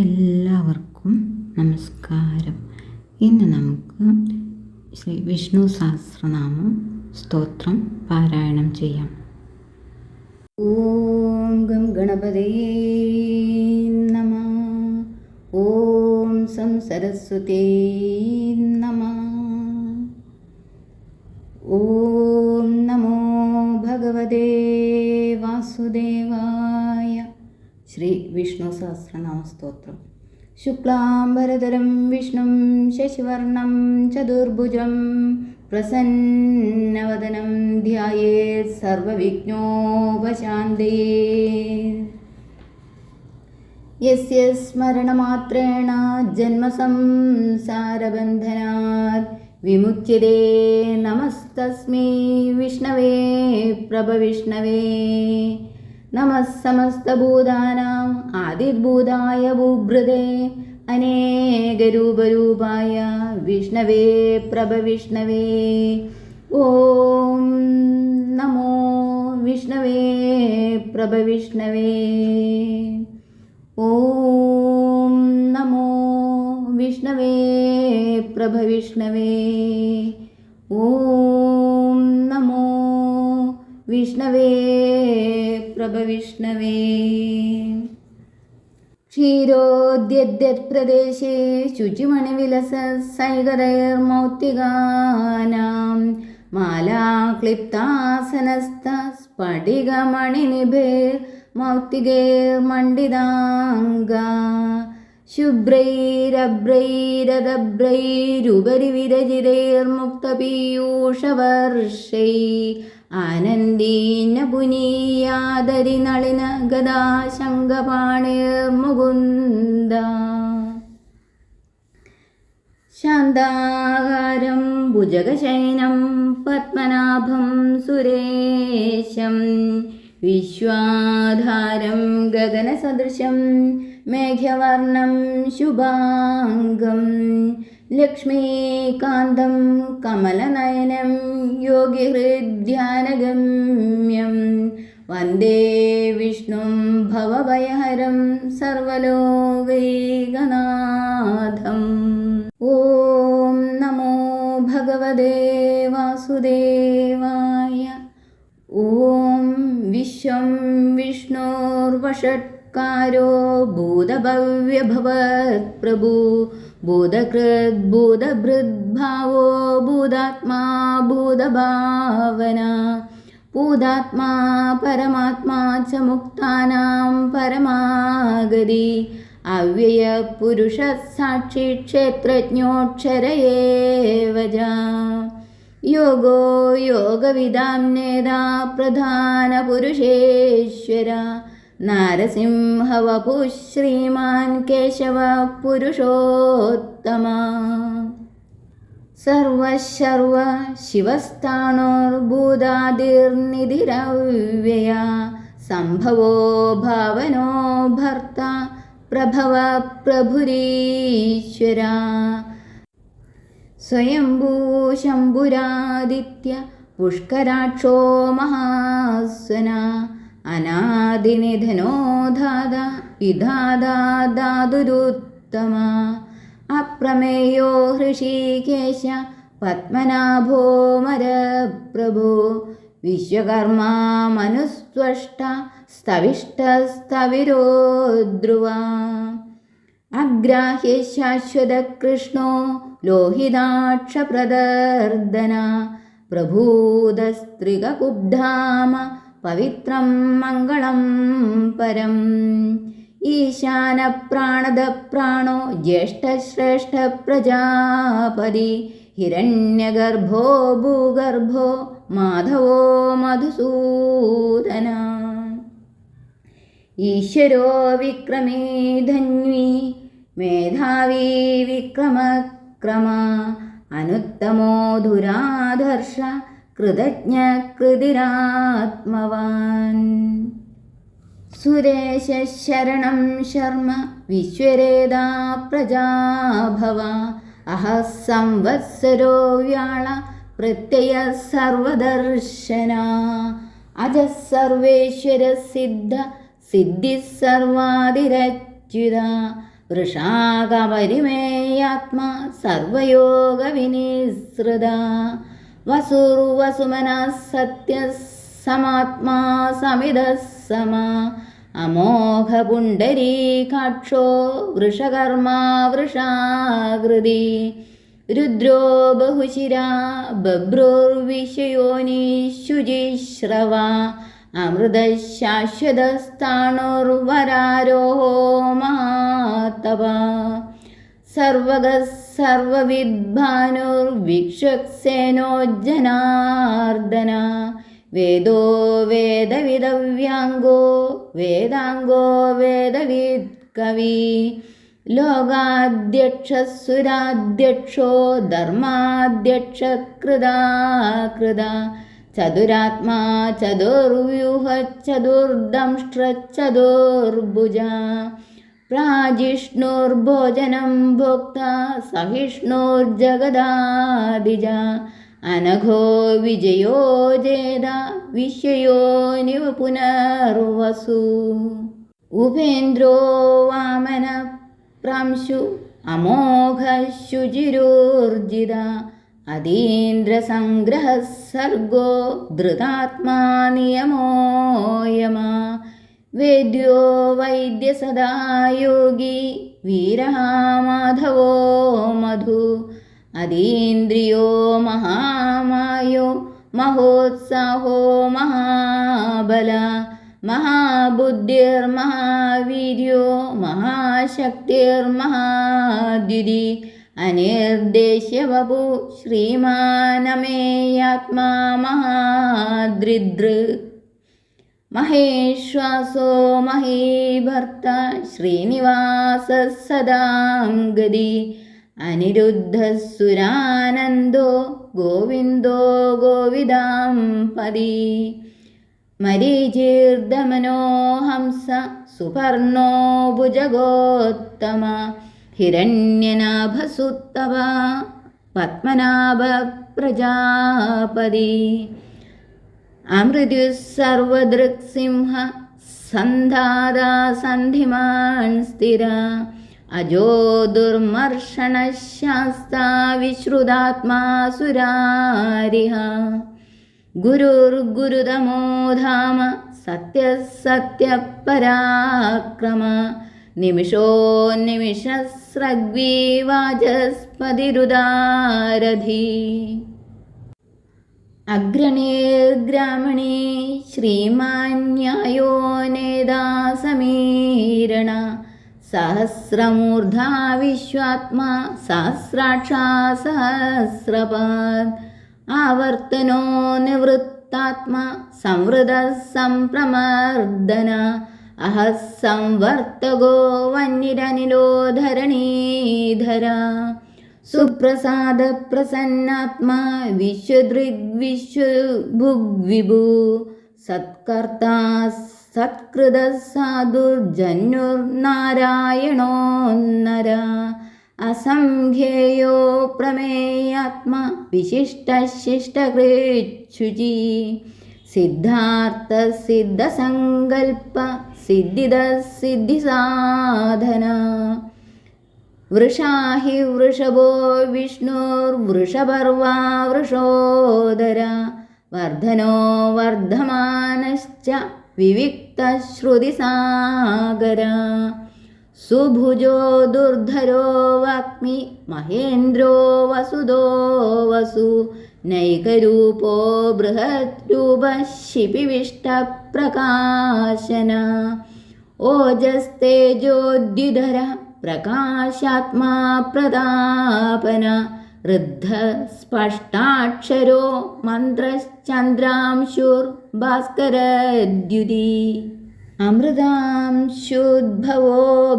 എല്ലാവർക്കും നമസ്കാരം. ഇന്ന് നമുക്ക് ശ്രീ വിഷ്ണു സഹസ്രനാമം സ്തോത്രം പാരായണം ചെയ്യാം. ഓം ഗം ഗണപതേ നമ. ഓം സം സരസ്വതേ നമ. ഓം നമോ ഭഗവതേ വാസുദേവായ ശ്രീ വിഷ്ണു സഹസ്രനാമ സ്തോത്രം. ശുക്ലാംബരതരം വിഷ്ണും ശശിവർണം ചതുർഭുജം പ്രസന്നവദനം ധ്യായേത് സർവവിഘ്നോപശാന്തേ. യസ്യ സ്മരണമാത്രേണ ജന്മസംസാരബന്ധനാത് വിമുച്യതേ നമസ്തസ്മൈ വിഷ്ണവേ പ്രഭവിഷ്ണവേ. नमः समस्तभूतानाम् आदिर्भूताय बुभृदे अनेकरूपरूपाय विष्णवे प्रभविष्णवे। ॐ नमो विष्णवे प्रभविष्णवे। ॐ नमो विष्णवे प्रभविष्णवे। ॐ नमो विष्णवे പ്രഭവിഷ്ണവേ क्षीरोद्यद्यत्प्रदेशे शुचिमणिविलसैगदैर्मौक्तिगानां मालाक्लिप्तासनस्तस्फटिकमणिनिभैर्मौक्तिगैर्मण्डिताङ्गा शुभ्रैरभ्रैरदभ्रैरुपरि വിരചിരൈർമുക്തപീയൂഷവർഷൈ ആനന്ദീന പുനീയാദരി നളിന ഗദാശങ്കപാണിർമുകുന്ദ ശാന്താകാരം ഭുജഗശയനം പത്മനാഭം സുരേശം. വിശ്വാധാരം ഗഗനസദൃശം മേഘവർണം ശുഭാംഗം. लक्ष्मीकान्तं कमलनयनं योगिहृद्ध्यानगम्यं वन्दे विष्णुं भवभयहरं सर्वलोकैकनाथम्। ॐ नमो भगवदेवासुदेवाय ॐ विश्वं विष्णोर्वषट्कारो भूतभव्यभवत्प्रभु ഭൂതകൃദ്ഭൂതഭൃദ്ഭാവോ ഭൂതാത്മാ ഭൂതഭാവന. ഭൂതാത്മാ പരമാത്മാ ച മുക്താനാം പരമാഗതി. അവ്യയപുരുഷ സാക്ഷി ക്ഷേത്രജ്ഞോക്ഷര ഏവ ച. നാരസിംഹവപു ശ്രീമാൻ കേശവ പുരുഷോത്തമ സർവശർവ ശിവസ്ഥാണോർഭൂതാതിർനിധിരവ്യയ സംഭവോ ഭാവനോ ഭർത്ത പ്രഭവ പ്രഭുരീശ്വര. സ്വയംഭൂ ശംഭുരാദിത്യ പുഷ്കരാക്ഷോ മഹാസ്വന അനാദിനിധനോ ധാത വിധാതാ ധാതുരുത്തമ. അപ്രമേയോ ഹൃഷീകേശ പത്മനാഭോ മരപ്രഭോ. വിശ്വകർമാ മനുസ്വഷ്ട സ്തവിഷ്ടസ്തവിരോ ധ്രുവ അഗ്രാഹ്യ ശാശ്വത കൃഷ്ണോ ലോഹിതാക്ഷപ്രദർദന പ്രഭൂതസ്ത്രികുബ്ധാമ പവിത്രം മംഗളം പരം. ഈശാനപ്രാണദപ്രാണോ ജ്യേഷ്ഠശ്രേഷ്ഠ പ്രജാപതി. ഹിരണ്യഗർഭോ ഭൂഗർഭോ മാധവോ മധുസൂദന. ഈശ്വരോ വിക്രമേ ധന്വി മേധാവി വിക്രമക്രമ അനുത്തമോ ദുരാധർഷ കൃതജ്ഞ കൃതിരാത്മവാൻ സുരേശ ശരണം ശർമ്മ വിശ്വരേദാ പ്രജാഭവ. അഹ സംവത്സരോ വ്യാള പ്രത്യയ സർവദർശന. അജ സർവേശ്വര സിദ്ധ സിദ്ധി സർവാതിരച്യുത. വൃഷാകപരിമേയാത്മാ സത്യ സമാത്മാ സമിതഃ സമ. അമോഘപുണ്ടരീകാക്ഷോ വൃഷകർമാ വൃഷാകൃതി. രുദ്രോ ബഹുശിരാ ബഭ്രോർവിഷയോനീശുചിശ്രവ. അമൃതശാശ്വതസ്ഥാണുർവരാരോഹോ മഹാതപ സർവഗഃ സർവവിദ്ഭാനുർവിക്ഷക്സേനോ ജനാർദ്ദന വേദോ വേദവിദവ്യാംഗോ വേദാംഗോ വേദവിദ് കവി ലോകാധ്യക്ഷസുരാധ്യക്ഷോ ധർമാധ്യക്ഷകൃതാകൃത. കൃതാ കൃത ചതുരാത്മാ ചതുർവ്യൂഹ ചതുർദംഷ്ട്രചതുർഭുജ പ്രാജിഷ്ണുർഭോജനം ഭോക്ത സഹിഷ്ണുർജഗദാദിജ അനഘോ വിജയോ ജേത വിശ്വയോനിവ പുനർവസു. ഉപേന്ദ്രോ വാമന പ്രാംശു അമോഘ ശുചിരൂർജിത അതീന്ദ്രസംഗ്രഹ സർഗോ ധൃതാത്മാ വേദ്യോ വൈദ്യസദാ യോഗി വീരः മാധവോ മധു. അതീന്ദ്രിയോ മഹാമായോ മഹോത്സാഹോ മഹാബല. മഹാബുദ്ധിർമഹാവീര്യോ മഹാശക്തിർമഹാദ്യുതി അനിർദ്ദേശ്യവപു ശ്രീമാനമേയാത്മാ മഹാദ്രിദൃ മഹേശ്വാസോ മഹീഭർത്ത ശ്രീനിവാസ സദാം ഗതി അനിരുദ്ധസുരാനന്ദോ ഗോവിന്ദോ ഗോവിദാം പതി മരീചീർദമനോ ഹംസ സുപർണോ ഭുജഗോത്തമ. പത്മനാഭ പ്രജാപതി അമൃത്യു സർവദൃക്സിംഹ സന്ധാതാ സന്ധിമാൻ സ്ഥിര. അജോ ദുർമർഷണശാസ്താ വിശ്രുതാത്മാ സുരാരിഹ ഗുരുർഗുരുതമോ ധാമ സത്യസത്യപരാക്രമ. നിമിഷോ നിമിഷസ്രഗ്വീ अग्रणेर्ग्रामणे श्रीमान्यायो नेदा समीरण सहस्रमूर्धा विश्वात्मा सहस्राक्षा सहस्राक्षासहस्रपाद् आवर्तनो निवृत्तात्मा संवृद्ध सम्प्रमर्दन अहः संवर्तगो धरणी धरा സുപ്രസാദ പ്രസന്നാത്മാ വിശ്വദൃഗ്വിശ്വഭുഗ്വിഭു സത്കർത്താ സത്കൃത സാധുർജന്യുർനാരായണോന്നര അസംഖ്യേയോ പ്രമേയാത്മാ വിശിഷ്ടശിഷ്ടകൃച്ഛുചി സിദ്ധാർത്ഥ സിദ്ധസങ്കൽപ്പ സിദ്ധിദ സിദ്ധിസാധന വൃഷാഹി വൃഷഭോ വിഷ്ണുർവൃഷപർവാ വൃഷോദര വർധനോ വർദ്ധമാനശ്ച വിവിക്തശ്രുതിസാഗര സുഭുജോ ദുർധരോ വാഗ്മി മഹേന്ദ്രോ വസുദോ വസു നൈകരൂപോ ബൃഹദ്രൂപ ശിപിവിഷ്ടപ്രകാശന ഓജസ്തേജോദ്യുധര പ്രകാശാത്മാ പ്രതാപന ഋദ്ധ സ്പഷ്ടാക്ഷരോ മന്ത്രശ്ചന്ദ്രാംശുർഭാസ്കരദ്യുതി അമൃതാംശുദ്ഭവോ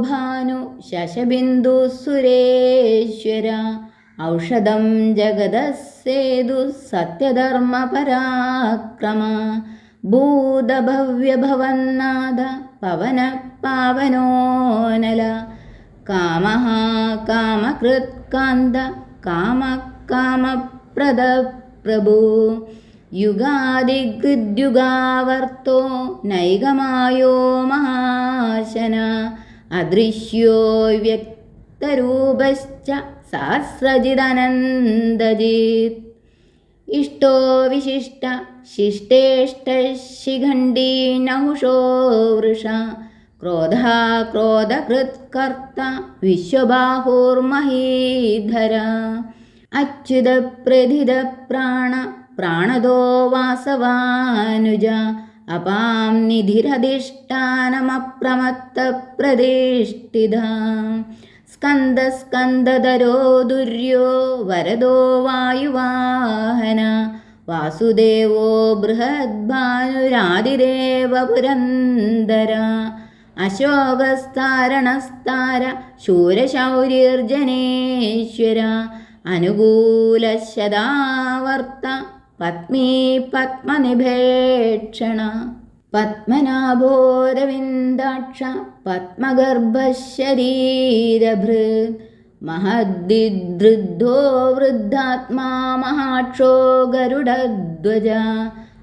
ഭാനു ശശബിന്ദു സുരേശ്വര ഔഷധം ജഗതസേതു സത്യധർമ്മപരാക്രമ ഭൂതഭവ്യഭവന്നാഥ പവന പാവനോനല കാമഃ കാമകൃത്കാന്ത കാമ കാമപ്രദ പ്രഭു യുഗാദിഗൃദ്യുഗാവർത്തോ നൈകമായോ മഹാശന അദൃശ്യോ വ്യക്തരൂപശ്ച സഹസ്രജിദനന്ദജിത്. ഇഷ്ടോ വിശിഷ്ട ശിഷ്ടേഷ്ടശിഖണ്ഡീ നഹുഷോ വൃഷ ക്രോധ ക്രോധകൃത്കർത്ത വിശ്വബാഹുർമഹീധര. അച്യുത പ്രഥിത പ്രാണ പ്രാണദോ വാസവാനുജ. അപാം നിധിരധിഷ്ഠാനമപ്രമത്ത പ്രതിഷ്ഠിത സ്കന്ദസ്കന്ദധരോ ദുര്യോ വരദോ വായുവാഹന. വാസുദേവോ ബൃഹദ്ഭാനുരാതിദേവ പുരന്ദര. അശോകസ്താരണസ്താര ശൂരശൗര്യർജനേശ്വര അനുകൂലശതാവർത്ത പത്മീ പത്മനിഭേക്ഷണ പത്മനാഭോരവിന്ദാക്ഷ പത്മഗർഭശരീരഭൃ മഹദ്ദിദൃദ്ധോ വൃദ്ധാത്മാ മഹാക്ഷോ ഗരുഡധ്വജ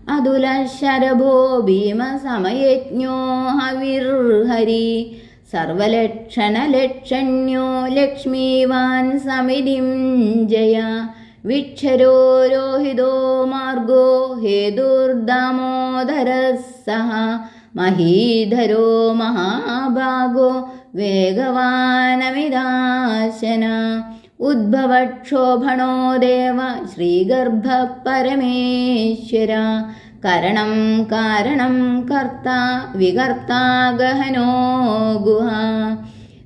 അതുലശരഭോ ഭീമസമയജ്ഞോ ഹവിർഹരി സർവലക്ഷണലക്ഷണ്യോ ലക്ഷ്മീവാൻ സമിതിം ജയ. വിക്ഷരോ രോഹിതോ മാർഗോ ഹേതുർദാമോദര സഹ. മഹീധരോ മഹാഭാഗോ വേഗവാനമിദാശന. ഉദ്ഭവക്ഷോഭണോ ദേവ ശ്രീഗർഭ പരമേശ്വര കരണം കാരണം കർത്ത വികർത്ത ഗഹനോ ഗുഹ.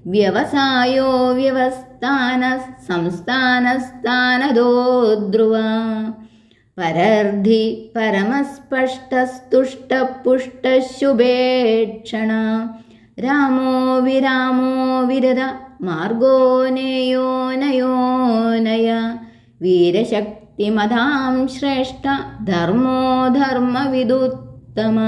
വ്യവസായോ വ്യവസ്ഥാന സംസ്ഥാനസ്ഥാനദോ ധ്രുവ. പരർധി പരമസ്പഷ്ടസ്തുഷ്ടപുഷ്ടശുഭേക്ഷണ. രാമോ വിരാമോ വിരത മാർഗോ നേയോ നയോ നയ വീരശക്തിമതാം ശ്രേഷ്ഠ ധർമ്മോ ധർമ്മവിദുത്തമ.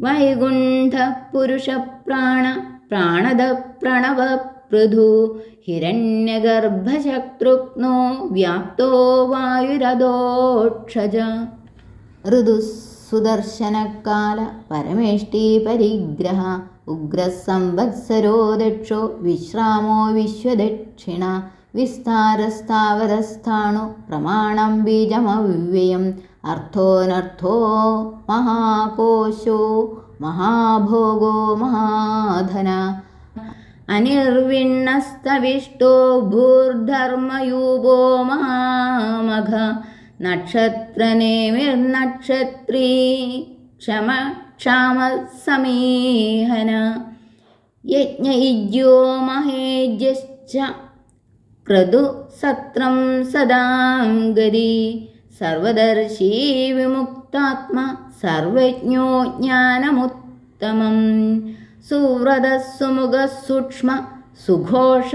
വൈകുണ്ഠ പുരുഷപ്രാണ പ്രാണദ പ്രണവ പൃഥു ഹിരണ്യഗർഭശത്രുഘ്നോ ഉഗ്രസംവത്സരോ ദക്ഷോ വിശ്രാമോ വിശ്വദക്ഷിണ വിസ്താരസ്ഥാവരസ്ഥാണു പ്രമാണം ബീജമവ്യയം അർത്ഥോനർത്ഥോ മഹാകോശോ മഹാഭോഗോ മഹാധന. അനിർവിണ്ണസ്തവിഷ്ടോ ഭൂർധർമ്മയൂപോ മഹാമഘ നക്ഷത്രനേമിർനക്ഷത്രീ. ക്ഷമ ക്ഷാമ സമീഹന യജ്ഞയിജ്യോ മഹേജ്യശ്ച ക്രതു സത്രം സദാംഗരി സർവദർശീ വിമുക്താത്മ സർവജ്ഞോ ജ്ഞാനമുത്തമം സുവ്രത സുമുഖ സൂക്ഷ്മ സുഘോഷ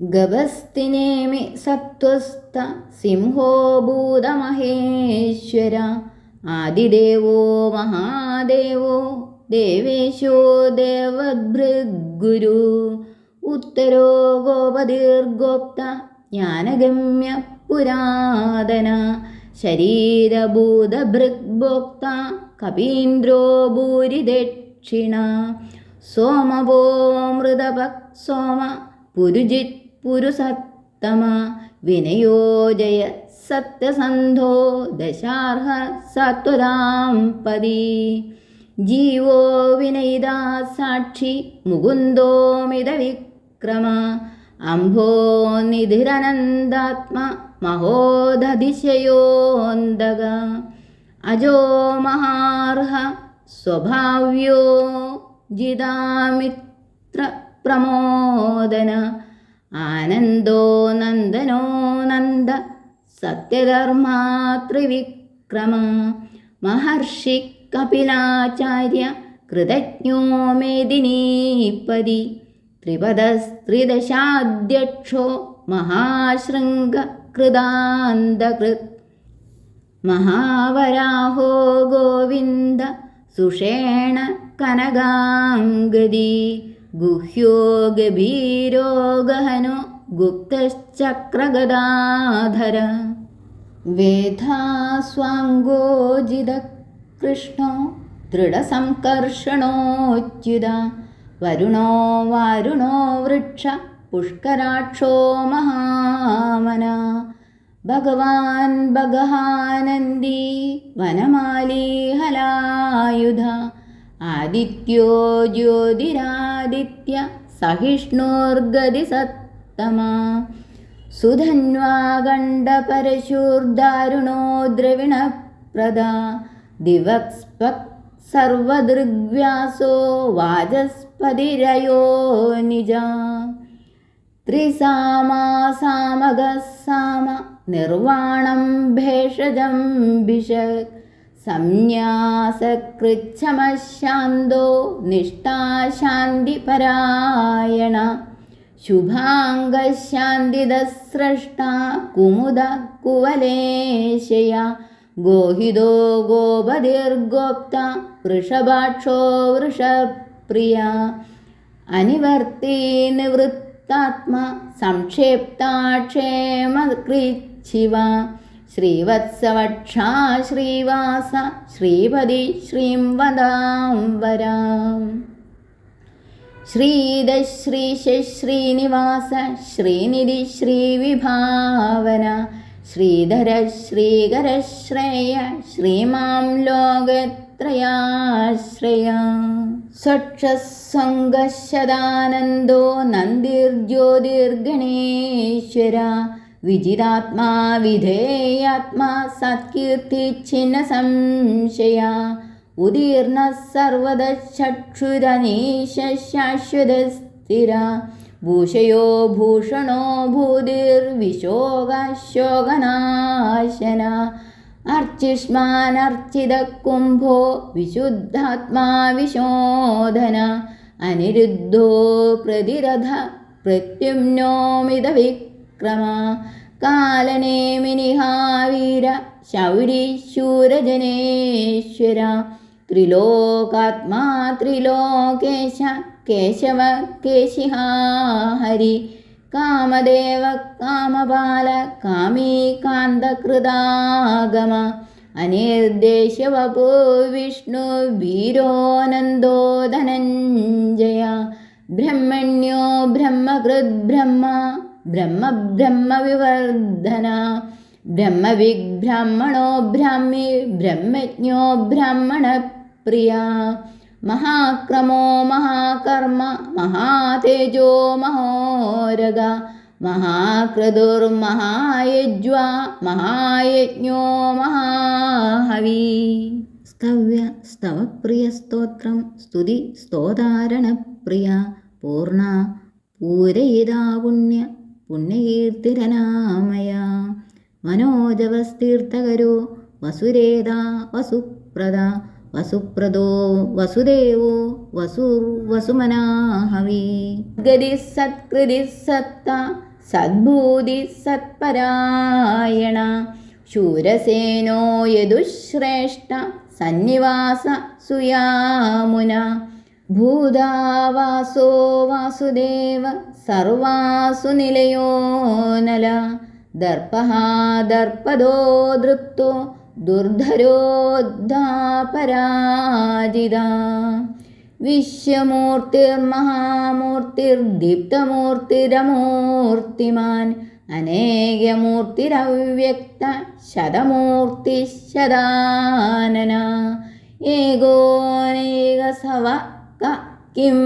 ഗവസ്തിനേമി സത്വസ്ഥ സിംഹോ ഭൂതമഹേശ്വര ആദിദേവോ മഹാദേവോ ദേവേശോ ദേവഭൃഗുരു ഉത്തരോ ഗോപതിർഗോപ്ത ജ്ഞാനഗമ്യ പുരാതന. ശരീരഭൂതഭൃഗ്ഭോക്ത കപീന്ദ്രോ ഭൂരിദക്ഷിണ. സോമവോ മൃതപക് സോമ പുരുജിത് പുരുസത്തമ വിനയോജയ സത്യസന്ധോ ദശാർഹ സത്വതാം പതി ജീവോ വിനയിതാ സാക്ഷി മുകുന്ദോ മിതവിക്രമ. അംഭോ നിധിരനന്ദാത്മ മഹോദതിശയോന്തക അജോ മഹാർഹ സ്വഭാവ്യോ ജിതാമിത്ര പ്രമോദന ആനന്ദോ നന്ദനോ നന്ദ സത്യധർമാ ത്രിവിക്രമ മഹർഷി കപിലാചാര്യ കൃതജ്ഞോ മേദിനീപതി ത്രിപദസ്ത്രിദശാധ്യക്ഷോ മഹാശൃംഗ കൃതാന്തകൃത് മഹാവരാഹോ ഗോവിന്ദ സുഷേണ गुह्यो गभीरोगहनु गुप्तश्चक्रगदाधर। वेधा स्वाङ्गोजिदकृष्णो दृढसम्कर्षणोच्युदा वरुणो वारुणो वृक्ष पुष्कराक्षो महामना। भगवान् भगहानन्दी वनमाली हलायुधा। ആദിത്യോ ജ്യോതിരാദിത്യ സഹിഷ്ണുർഗതി സത്തമ. സുധന്വാകണ്ഠപരശൂർദാരുണോ ദ്രവിണപ്രദ. ദിവക്സ്പക് സർവദൃഗ്വ്യാസോ വാചസ്പതിരയോ നിജ ത്രിസാമാസാമഗ സാമ നിർവാണം ഭേഷജം ഭിഷക്. സംന്യാസകൃച്ഛമശാന്തോ നിഷ്ഠാശാന്തിപരായണ ശുഭാംഗശാന്തിദസ്രഷ്ട കുമുദ കുവലേശയ ഗോഹിതോ ഗോപതിർഗോപ്ത വൃഷഭാക്ഷോ വൃഷപ്രിയ അനിവർത്തി നിവൃത്താത്മ സംക്ഷേപ്താക്ഷേമകൃച്ഛിവ. ശ്രീവത്സവക്ഷാ ശ്രീവാസ ശ്രീപതി ശ്രീം വദാം വരാം. ശ്രീനിധി ശ്രീവിഭാവന ശ്രീധര ശ്രീകര ശ്രീമാം ലോകത്രയാശ്രയ. സ്വക്ഷസംഗശദാനന്ദോ നന്ദിർജ്യോതിർഗണേശ്വര വിജിതാത്മാ വിധേയാത്മാ സത്കീർത്തിച്ഛിന്ന സംശയ. ഉദീർണ സർവദ ചക്ഷുരനീശ ശാശ്വത സ്ഥിര. ഭൂഷയോ ഭൂഷണോ ഭൂതിർവിശോകശോകനാശന അർച്ചിഷ്മാനർച്ചിത കുംഭോ വിശുദ്ധാത്മാ വിശോധന. അനിരുദ്ധോ പ്രതിരഥ പ്രത്യുമ്നോമിത കാലനേ മിനിഹാവീര ശൗരീശൂരജനേശ്വര ത്രിലോകാത്മാ ത്രിലോകേശ കേശവ കേശിഹാ ഹരി. കാമദേവ കാമപാല കാമീ കാന്തകൃതാഗമ അനിർദ്ദേശവപോ വിഷ്ണു വീരോനന്ദോ ധനഞ്ജയ ബ്രഹ്മണ്യോ ബ്രഹ്മകൃത് ബ്രഹ്മ. ബ്രഹ്മ ബ്രഹ്മ വിവർധന ബ്രഹ്മവിബ്രാഹ്മണോ ബ്രാഹ്മി ബ്രഹ്മജ്ഞോ ബ്രാഹ്മണപ്രിയ. മഹാക്രമോ മഹാകർമ്മ മഹാതേജോ മഹോരഗ. മഹാക്രതുർമഹായജ്വ മഹായജ്ഞോ മഹാഹവി. സ്തവ്യ സ്തവപ്രിയ സ്തോത്രം സ്തുതി സ്തോതാരണപ്രിയ. പൂർണ പൂരയിതാ പുണ്യ പുണ്യകീർത്തിരനാമയ. മനോജവസ്തീർത്ഥകരോ വസുരേത വസുപ്രദ വസുപ്രദോ വസുദേവോ വസു വസുമനാഹവി. ഗതി സത്കൃതി സത്ത സദ്ഭൂതി സത്പരായണ. ശൂരസേനോ യദുശ്രേഷ്ഠ സന്നിവാസ സുയാമുന. ഭൂതാവാസോ വാസുദേവ സർവാസു നിലയോ നല ദർപ്പഃ ദർപ്പദോ ദൃപ്തോ ദുർധരോദ്ധാപരാജിത. വിശ്വമൂർത്തിർമഹാമൂർത്തിർദീപ്തമൂർത്തിരമൂർത്തിമാൻ അനേകമൂർത്തിരവ്യക്ത ശതമൂർത്തിശതാനന ഏകോനേകസവ കിം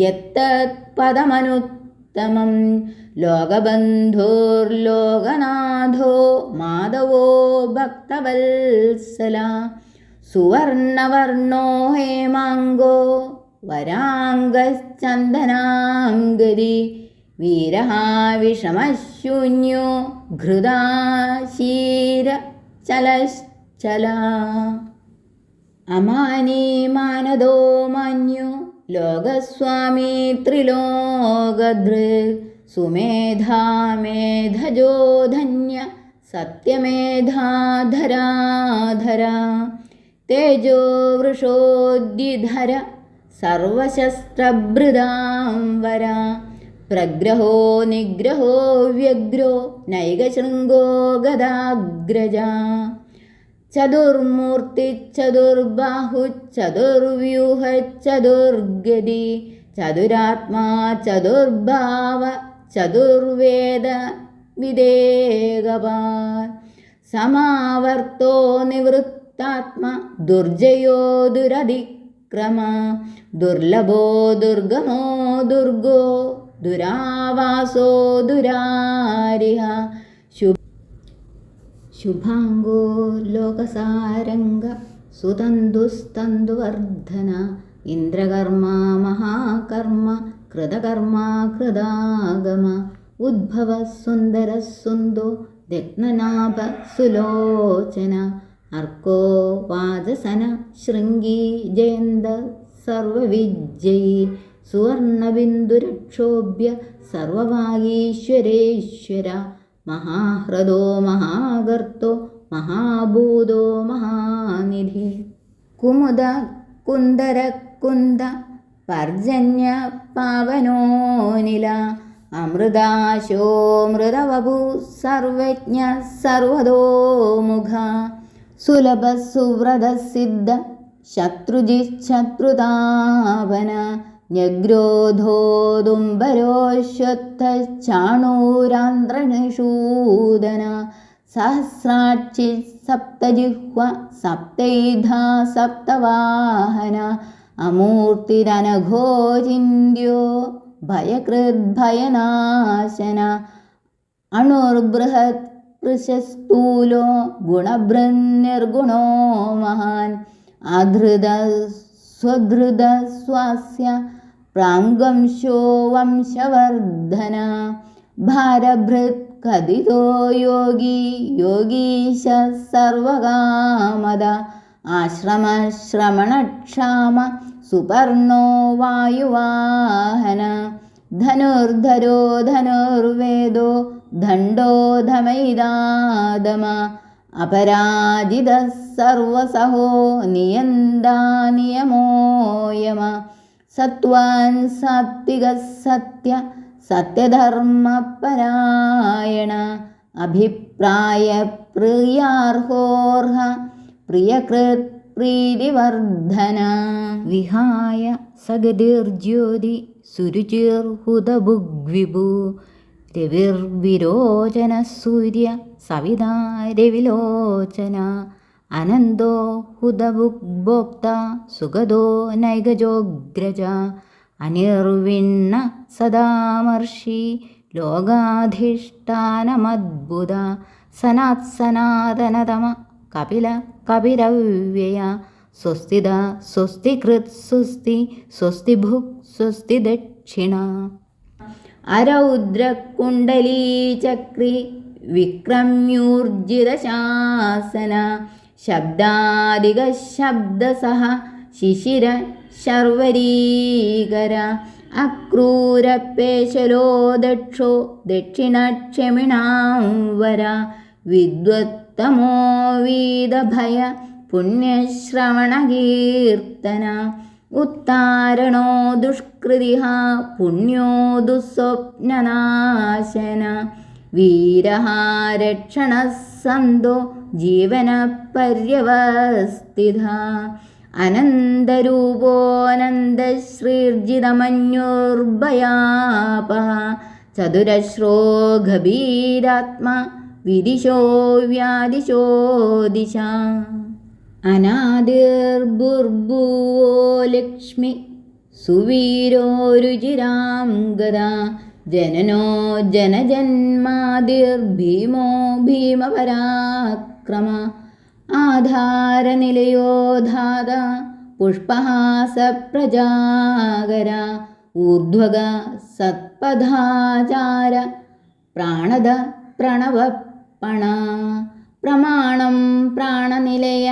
യത്തത്പദമനുത്തമം ലോകബന്ധോർലോകനാഥോ മാധവോ ഭക്തവത്സല സുവർണവർണോ ഹേമാങ്കോ വരാംഗചന്ദനാംഗതി വീരഃ വിഷമശൂന്യോ ഘൃതാശീര ചലശ്ചല അമാനി മാനദോ മാന്യോ ലോകസ്വാമി ത്രിലോകദൃ സുമേധാമേധജോ ധന്യ സത്യമേധാധരാധര തേജോ വൃഷോദ്യുധര സർവശസ്ത്രഭൃതാം വര പ്രഗ്രഹോ നിഗ്രഹോ വ്യഗ്രോ നൈകശൃംഗോ ഗദാഗ്രജ ചതുർമൂർത്തി ചതുർബാഹു ചതുർവ്യൂഹ ചതുർഗതി ചതുരാത്മാ ചതുർഭാവ ചതുർവേദ വിദേകപാൽ. സമാവർത്തോ നിവൃത്താത്മ ദുർജയോ ദുരതിക്രമ. ദുർലഭോ ദുർഗമോ ദുർഗോ ദുരാവാസോ ദുരാരിഹ. ശുഭ ശുഭാംഗോ ലോകസാരംഗ സുതന്തുസ്തന്തുവർദ്ധന ഇന്ദ്രകർമ്മ മഹാകർമ്മ കൃതകർമ്മ കൃതാഗമ ഉദ്ഭവ സുന്ദര സുന്ദോ രത്നനാഭ സുലോചന അർക്കോ വാചസന ശൃംഗി ജയന്ത സർവവിജയി സുവർണബിന്ദുരക്ഷോഭ്യ സർവവാഗീശ്വരേശ്വര മഹാഹൃദോ മഹാഗർത്തോ മഹാഭൂതോ മഹാനിധി. കുമുദ കുന്ദര കുന്ദ പർജന്യ പാവനോനില അമൃതാശോ മൃതവഭൂ സർവജ്ഞ സർവതോമുഖ സുലഭ സുവ്രത സിദ്ധ ശത്രുജിശത്രുതാപന ന്യഗ്രോധോദുംബരോശ്വത്ഥ ചാണൂരാന്ത്രനിഷൂദന സഹസ്രാക്ഷി സപ്തജിഹ്വ സപ്തൈധ സപ്തവാഹന അമൂർത്തിരനഘോചിന്യോ ഭയകൃദ്ഭയനാശന അണുർബൃഹത് വൃഷസ്ഥൂലോ ഗുണഭൃന്നിർഗുണോ മഹാൻ അധൃത സ്വധൃത സ്വാസ്യ പ്രാംഗംശോ വംശവർദ്ധന. ഭാരഭൃത് കഥിതോ യോഗി യോഗീശ സർവകാമദ ആശ്രമശ്രമണക്ഷാമ സുപർണോ വായുവാഹന. ധനുർധരോ ധനുർവേദോ ദണ്ഡോധമൈദാദമ അപരാജിത സർവസഹോ നിയന്താ നിയമോയമ സത്വാൻ സാത്വിക സത്യ സത്യധർമ്മ പരായണ അഭിപ്രായ പ്രിയാർഹോർഹ പ്രിയകൃത് പ്രീതിവർദ്ധന. വിഹായ സഗതിർജ്യോതി സുരുചിർഹുതഭുഗ്വിഭു രവിർവിരോചന സൂര്യ സവിതാ രവിലോചന അനന്തോ ഹുതഭുഗ്ഭോക്ത സുഗതോ നൈഗജോഗ്രജ അനിർവിണ്ണ സദാമർഷി ലോകാധിഷ്ഠാനമദ്ഭുത സനാത് സനാതനതമ കപില കപിരവ്യയ സ്വസ്തിദ കൃത് സ്വസ്തി സ്വസ്തി ഭുക് സ്വസ്തി ദക്ഷിണ അരൗദ്രകുണ്ടലീചക്രി വിക്രമ്യൂർജിതശാസന ശബ്ദാദിക ശബ്ദസഹ ശിശിര ശർവരീകര അക്രൂരപേശലോ ദക്ഷോ ദക്ഷിണക്ഷമിണാം വര വിദ്വത്തമോ വീതഭയ പുണ്യശ്രവണകീർത്തന ഉത്താരണോ ദുഷ്കൃതിഹ പുണ്യോ ദുസ്വപ്നനാശന വീരഃ രക്ഷണഃ സന്തോ ജീവന പര്യവസ്ഥിത അനന്തരൂപോനന്ദശ്രീർജിതമന്യോർഭയാപഃ ചതുരശ്രോ ഗഭീരാത്മാ വിദിശോ വ്യാദിശോ ദിശ അനാദിർബുർഭുവോ ലക്ഷ്മി സുവീരോരുചിരാം ഗദാ. ജനനോ ജനജന്മാതിർഭീമോ ഭീമപരാക്രമ ആധാരനിലയോ ധാത പുഷ്പഹാസപ്രജാകര ഊർധ്വഗ സത്പഥാചാര പ്രാണദ പ്രണവപ്പണ പ്രമാണം പ്രാണനിലയ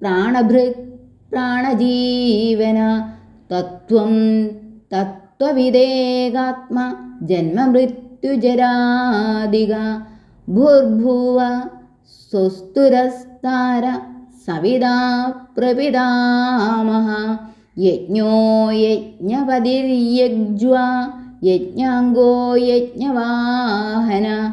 പ്രാണഭൃത് പ്രാണജീവന തത്വം തത്വവിദേകാത്മ ജന്മമൃത്യുജരാദിക ഭൂർഭുവ സ്വസ്തുരസ്താര സവിതാ പ്രപിതാമഹ. യജ്ഞോ യജ്ഞപതിര്യജ്വാ യജ്ഞാംഗോ യജ്ഞവാഹന.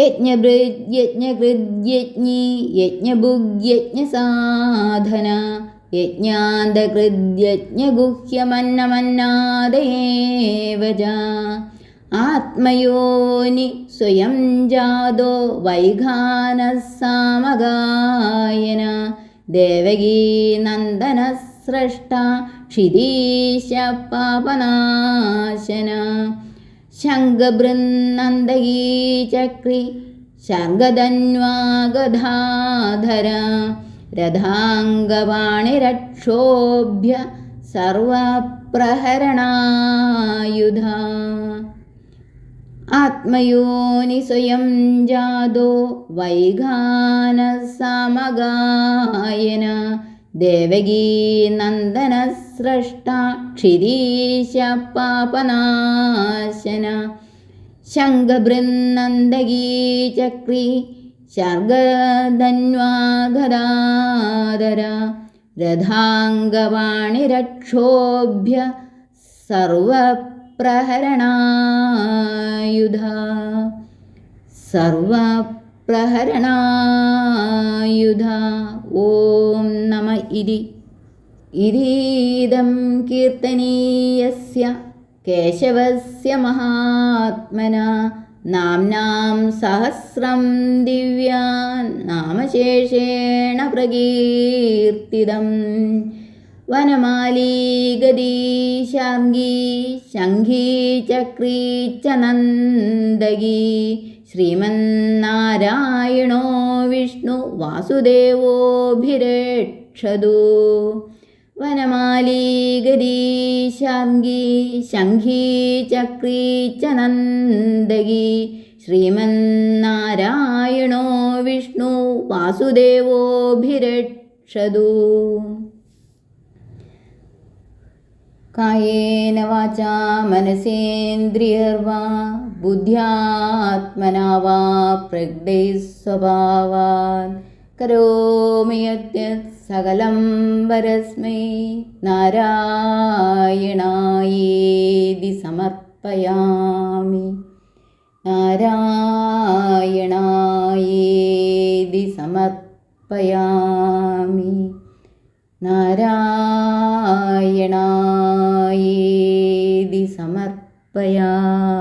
യജ്ഞഭൃത് യജ്ഞകൃത് യജ്ഞി യജ്ഞഭുഗ്യജ്ഞസാധന യജ്ഞാന്തകൃത് യജ്ഞഗുഹ്യമന്നമന്നാദയേവ ച ആത്മയോനി സ്വയം ജാതോ വൈഖാനഃ സാമഗായന ദേവകീ നന്ദന സ്രഷ്ട ക്ഷിതീശ പാപനാശന ശംഖബൃന്നന്ദകീ ചക്രി ശർഗധന്വാഗധാധര. രഥാംഗപാണിരക്ഷോഭ്യ സർവപ്രഹരണായുധ. ആത്മയോനി സ്വയം ജാതോ വൈഖാനസമഗായന ദേവകീ നന്ദന സ്രഷ്ട ക്ഷിരീശ പാപനാശന ശംഖബൃന്നന്ദകീ ചക്രി ശർഗധന്വാഗദാധര രഥാംഗപാണിരക്ഷോഭ്യ സർവപ്രഹരണായുധ. സർവപ്രഹരണായുധ ഓം നമ ഇതി. ഇരീദം കീർത്തനീയസ്യ കേശവസ്യ മഹാത്മന. നാംനാം സഹസ്രം ദിവ്യാൻ നാമശേഷേണ പ്രകീർത്തിതം. വനമാലീ ഗദീശാംഗീ ശംഖീ ചക്രീ ച നന്ദഗീ ശ്രീമന്നാരായണോ വിഷ്ണു വാസുദേവോഭിരക്ഷതു. വനമാലീ ഗരീശാംഗീ ശംഖീ ചക്രീ ച നന്ദഗീ ശ്രീമന്നാരായണോ വിഷ്ണു വാസുദേവോഭിരക്ഷതു. കായേന വാചാ മനസേന്ദ്രിയർവാ ബുദ്ധ്യാത്മനാ വാ പ്രജ്ഞൈः സ്വഭാവാत् കരോമി യദ്യത് സകലം വരസ്മൈ നാരായണായേതി സമർപ്പയാമി. നാരായണായേതി സമർപ്പയാമി. നാരായണായേതി സമർപ്പയാമി